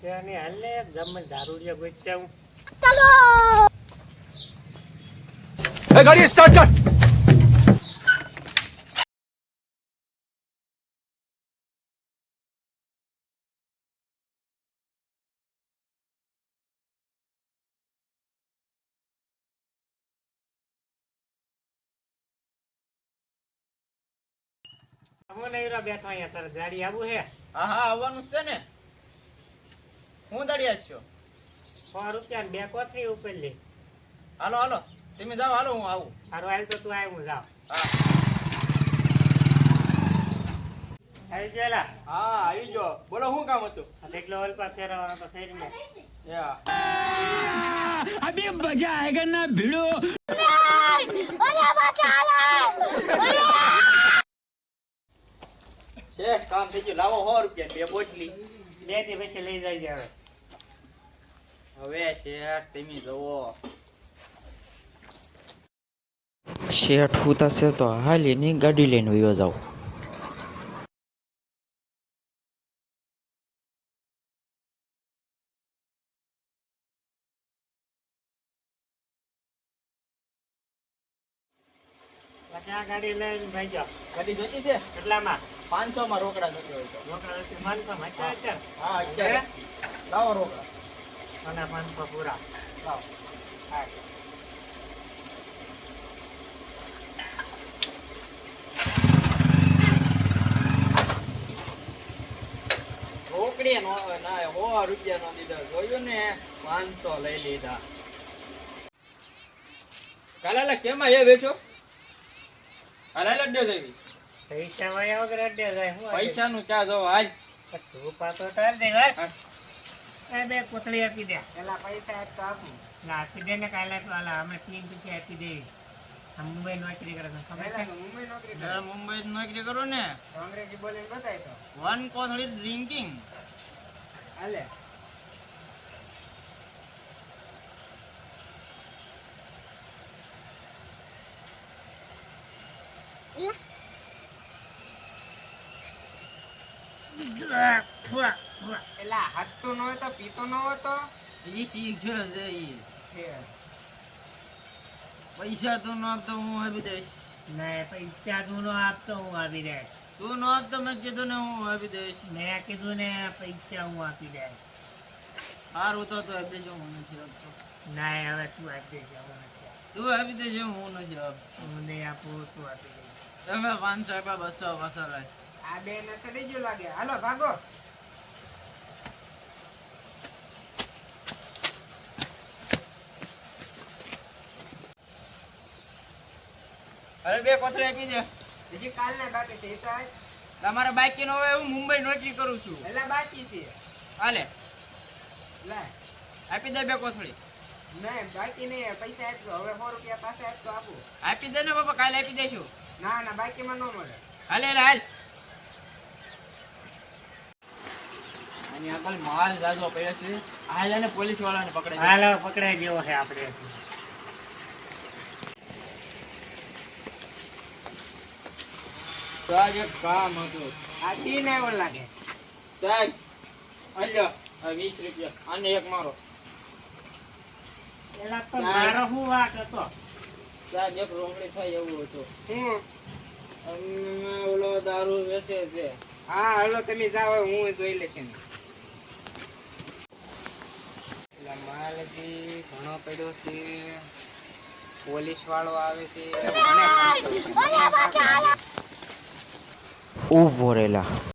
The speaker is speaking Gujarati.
છે ને હાલે ગમે દારૂડિયા ગોચ્યા હું. એ ગાડી સ્ટાર્ટ કર! બેઠો અહીંયા તારે ગાડી આવું હે? હા હા આવવાનું છે ને. હું દળિયા જ છું. સો રૂપિયા ને બે કોથળી ઉપર લે. હાલો હાલો. તમે જાઓ હાલો હું આવું. સારું હાલ તો તું આય હું જાઉં. હા. આવી ગયેલા હા આવી ગયો. બોલો શું કામ હતું? આ તો એકલો ઓલપા ફેરવવાનો તો થઈ ને ભીડો. શેઠ કામ થઈ ગયું. લાવો સો રૂપિયા બે બોટલી. બેથી પછી લઈ જાય હવે. હવે શેઠ તમે જુઓ. શેઠ હુતા છે તો હાલી ની ગાડી લઈને વયો જાઉં. પછી આ ગાડી લઈને ભાઈ જાઓ. ગાડી જોતી છે? કેટલામાં? પાંચસો માં રોકડા જોતી હોય છે. રોકડા નથી પાંચસો માં હા અત્યારે. લાવો રોકડા. અને પાંચસો પૂરા રોકડી નો ના હો રૂપિયા નો લીધા. જોયું ને? પાંચસો લઈ લીધા. કાલે કેમાં એ વેચો? કાલે લડ્ડો જઈ પૈસા માં વગર અડે જાય હું પૈસા નું ચા જો આજ તું પાછો ટાળ દે. એ બે કોથળી આપી દે. પેલા પૈસા તો આપું. ના આપી દે ને કાલે તો આલા અમે તીન પછી આપી દે મુંબઈ નોકરી કરે છે મુંબઈ નોકરી જરા મુંબઈ નોકરી કરો ને. અંગ્રેજી બોલીને બતાય તો. વન કોથળી ડ્રિંકિંગ. હાલે. એલા હાથતો ન હોય તો પીતો ન હોય તો? ઈ શીખ્યો છે ઈ. પૈસા તો ન આપતો હું આપી દઈશ. નહીં પૈસા તું નો આપતો હું આપી દે તું ન આપતો મેં કીધું ને હું આપી દઈશ. મેં કીધું ને પૈસા હું આપી દે સારું તો તો આપી દેજો હું નથી આપતો. ના હવે તું આપી દેજે હું નથી તું આપી દેજો હું નથી આપતો. હું નહીં આપું તું આપી દે તમે પાંચસો રૂપિયા બસો બસો લાય આ બે ને ગયું લાગે. હાલો ભાગો. અરે બે કોથળી આપી દે. બીજી કાલ ને બાકી છે એ તો. તમારે બાકી નો હવે હું મુંબઈ નોકરી કરું છું. એટલે બાકી છે. હાલે. લે. આપી દે બે કોથળી. નહીં બાકી નહીં પૈસા આપજો. હવે સો રૂપિયા પાસે આપતો આપું. આપી દે ને બાપા કાલે આપી દઈશું ના ના બાકીમાં ન મળે. હાલે હાલે. માલ જાજો પડ્યો છે. અને પોલીસ વાળાને પકડે હાલ પકડાઈ જેવો છે આપણે. સાહેબ એક કામ હતું. આ તી ને લાગે. સાહેબ અલ્યો આ વીસ રૂપિયા. આને એક મારો. પેલા તો મારો હું વાક હતો? સાહેબ એક રોકડી થાય એવું હતું. હું ઓલો દારૂ વેચે છે. હા હાલો તમે જાઓ હું જોઈ લેશે પેલા માલ હજી ઘણો પડ્યો છે. પોલીસ વાળો આવે છે. ઊભો રહેલા.